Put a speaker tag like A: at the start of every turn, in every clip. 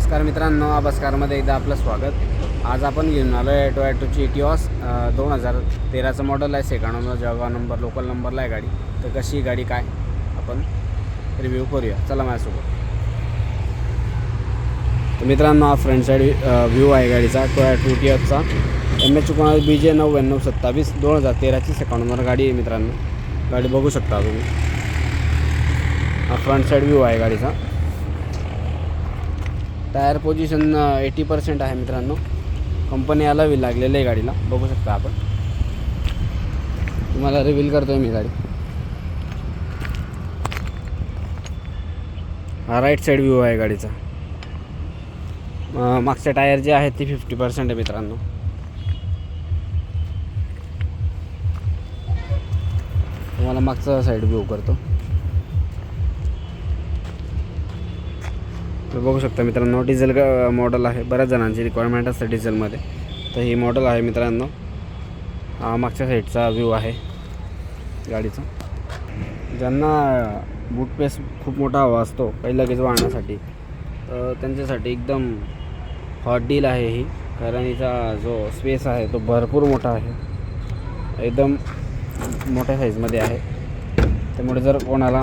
A: नमस्कार मित्रांनो अभ्यासकारमध्ये एकदा आपलं स्वागत. आज आपण घेऊन आलो आहे टोयॅटोची इटिऑस दोन हजार तेराचं मॉडेल आहे सेकंड जळगाव नंबर लोकल नंबरला आहे गाडी. तर कशी गाडी काय? आपण रिव्ह्यू करूया. चला माझ्यासोबत. तर मित्रांनो हा फ्रंट साईड व्ह्यू आहे गाडीचा टोयॅटो इटिऑसचा एम एच एकोणावीस बी जे नव्याण्णव सत्तावीस दोन हजार तेराची सेकंड नंबर गाडी आहे मित्रांनो. गाडी बघू शकता तुम्ही. हा फ्रंट साईड व्ह्यू आहे गाडीचा. टायर पोझिशन एटी पर्सेंट आहे मित्रांनो. कंपनी अलावी लागलेलं आहे गाडीला. बघू शकता आपण. तुम्हाला रिव्हील करतोय मी गाडी. हा राईट साईड व्ह्यू आहे गाडीचा. अं, मागचे टायर जे आहेत ते फिफ्टी पर्सेंट आहे मित्रांनो. तुम्हाला मागचा साईड व्ह्यू करतो. तुम्ही बघू शकता मित्रांनो डिझेल मॉडल आहे. बऱ्याच जणांची रिक्वायरमेंट असते डिझेलमध्ये तर ही मॉडल आहे मित्रांनो. हा मागच्या साईडचा व्ह्यू आहे गाडीचा. ज्यांना बूट पेस खूप मोठा हवा असतो काही लगेच वाहण्यासाठी तर त्यांच्यासाठी एकदम हॉट डील आहे ही. कारण हिचा जो स्पेस आहे तो भरपूर मोठा आहे. एकदम मोठ्या साईजमध्ये आहे. त्यामुळे जर कोणाला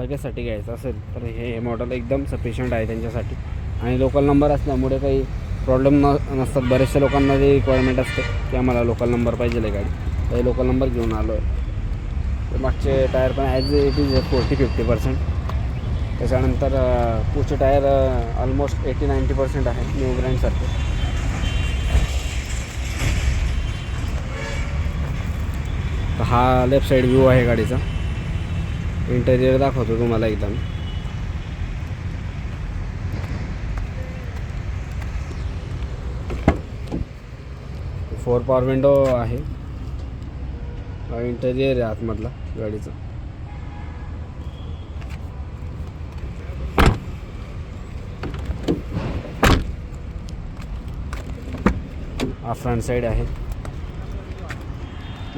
A: लगेचसाठी घ्यायचं असेल तर हे मॉडेल एकदम सफिशियंट आहे त्यांच्यासाठी. आणि लोकल नंबर असल्यामुळे काही प्रॉब्लेम न नसतात. बऱ्याचशा लोकांना जे रिक्वायरमेंट असते की आम्हाला लोकल नंबर पाहिजे आहे गाडी. तर लोकल नंबर घेऊन आलो आहे. तर मागचे टायर पण as it is forty fifty percent त्याच्यानंतर पुढचे tyre almost eighty ninety percent आहे न्यू ब्रँडसारखे तर हा लेफ्ट साईड व्ह्यू आहे गाडीचा. इंटेरियर दाखवतो तुम्हाला एकदम. फोर पॉवर विंडो आहे. इंटेरियर आहे आतमधला गाडीचा. हा फ्रंट साईड आहे.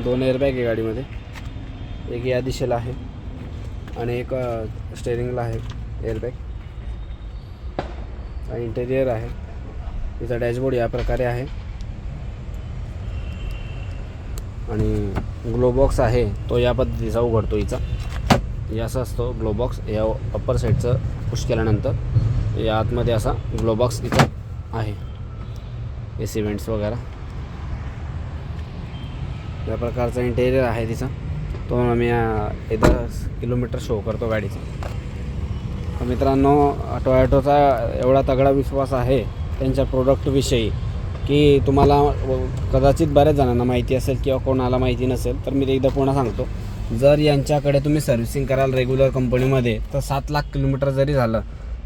A: दोन एअरबॅग आहे गाडीमध्ये. एक या दिशेला आहे. आणि एक स्टेरिंगला आहे एअरबॅग इंटेरियर आहे. तिचा डॅशबोर्ड या प्रकारे आहे. आणि ग्लोबॉक्स आहे तो या पद्धतीचा उघडतो हिचा याचा असा असतो ग्लोबॉक्स या अप्पर साईडचं पुश केल्यानंतर या आतमध्ये असा ग्लोबॉक्स इथं आहे. ए सी वगैरे. या प्रकारचा इंटेरियर आहे तिचा. तो आम्ही एकदा किलोमीटर शो करतो गाडीचा. मित्रांनो टोयॅटोचा एवढा तगडा विश्वास आहे त्यांच्या प्रोडक्टविषयी की तुम्हाला कदाचित बऱ्याच जणांना माहिती असेल किंवा कोणाला माहिती नसेल तर मी ते एकदा पुन्हा सांगतो. जर यांच्याकडे तुम्ही सर्व्हिसिंग कराल रेग्युलर कंपनीमध्ये तर सात लाख किलोमीटर जरी झालं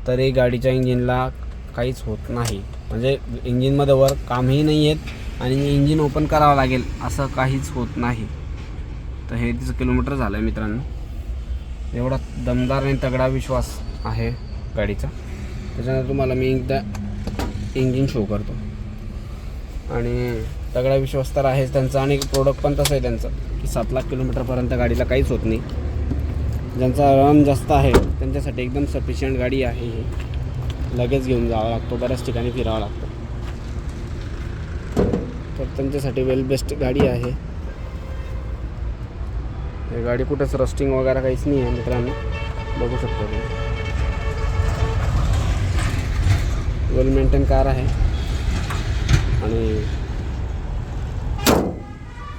A: तरी गाडीच्या इंजिनला काहीच होत नाही. म्हणजे इंजिनमध्ये वर कामही नाही आहेत आणि इंजिन ओपन करावं लागेल असं काहीच होत नाही. तर हे तिचं किलोमीटर झालं आहे मित्रांनो. एवढा दमदार आणि तगडा विश्वास आहे गाडीचा. त्याच्यानंतर तुम्हाला मी एकदा इंजिन शो करतो. आणि तगडा विश्वास तर आहेच. त्यांचा आणि प्रोडक्ट पण तसं आहे त्यांचं की सात लाख किलोमीटरपर्यंत गाडीला काहीच होत नाही. ज्यांचा रन जास्त आहे त्यांच्यासाठी एकदम सफिशियंट गाडी आहे ही. लगेच घेऊन जावा लागतो बऱ्याच ठिकाणी फिरावं लागतं. तर त्यांच्यासाठी वेल बेस्ट गाडी आहे. हे गाडी कुठंच रस्टिंग वगैरे काहीच नाही आहे मित्रांनो. बघू शकतो तुम्ही. वेल मेंटेन कार आहे. आणि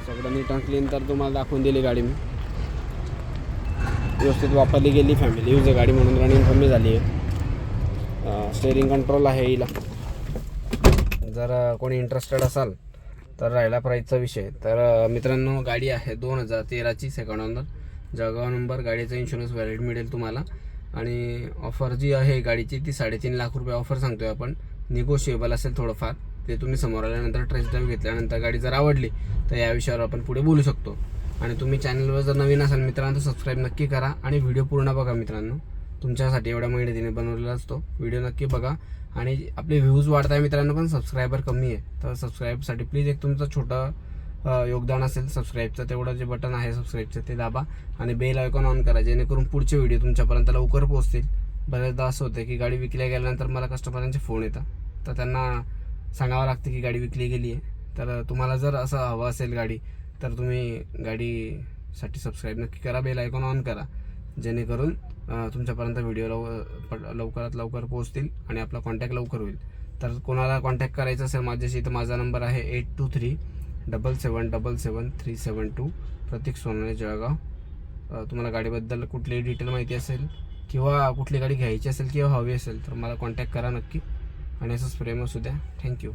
A: सगळं नीट क्लीन तर तुम्हाला दाखवून दिली गाडी मी. व्यवस्थित वापरली गेली फॅमिली यूज आहे गाडी म्हणून रनिंग कमी झाली आहे. स्टेअरिंग कंट्रोल आहे हिला. जर कोणी इंटरेस्टेड असाल तर राहिला प्राईजचा विषय. तर मित्रांनो गाडी आहे दोन हजार तेराची सेकंड ऑनर जळगाव नंबर गाडीचा इन्शुरन्स व्हॅलिड मिळेल तुम्हाला. आणि ऑफर जी आहे गाडीची ती साडेतीन लाख रुपये ऑफर सांगतोय आपण. निगोशिएबल असेल थोडंफार. ते तुम्ही समोर आल्यानंतर टेस्ट ड्राईव्ह घेतल्यानंतर गाडी जर आवडली तर या विषयावर आपण पुढे बोलू शकतो. आणि तुम्ही चॅनलवर जर नवीन असाल मित्रांनो सबस्क्राईब नक्की करा. आणि व्हिडिओ पूर्ण बघा मित्रांनो. तुमच्यासाठी एवढ्या मेहनतीने बनवलेला असतो. व्हिडिओ नक्की बघा. आणि आपले व्ह्यूज वाढत आहे मित्रांनो पण सबस्क्रायबर कमी आहे. तर सबस्क्राईबसाठी प्लीज एक तुमचं छोटं योगदान असेल सबस्क्राईबचं तेवढं जे बटन आहे सबस्क्राईबचं ते दाबा. आणि बेल आयकॉन ऑन करा जेणेकरून पुढचे व्हिडिओ तुमच्यापर्यंत लवकर पोहोचतील. बऱ्याचदा असं होतं की गाडी विकल्या गेल्यानंतर मला कस्टमरांचे फोन येतात. तर त्यांना सांगावं लागतं की गाडी विकली गेली आहे. तर तुम्हाला जर असं हवं असेल गाडी तर तुम्ही गाडीसाठी सबस्क्राईब नक्की करा. बेल आयकॉन ऑन करा. जेणेकरून तुमच्यापर्यंत व्हिडिओ लव पट- लवकरात लवकर पोहोचतील आणि आपला कॉन्टॅक्ट लवकर होईल. तर कोणाला कॉन्टॅक्ट करायचं असेल माझ्याशी तर माझा नंबर आहे eight two three double seven double seven three seven two Prateek Sonane Jalgaon. तुम्हाला गाडीबद्दल कुठलीही डिटेल माहिती असेल किंवा कुठली गाडी घ्यायची असेल किंवा हवी असेल तर मला कॉन्टॅक्ट करा नक्की. आणि असंच प्रेम असू द्या. थँक्यू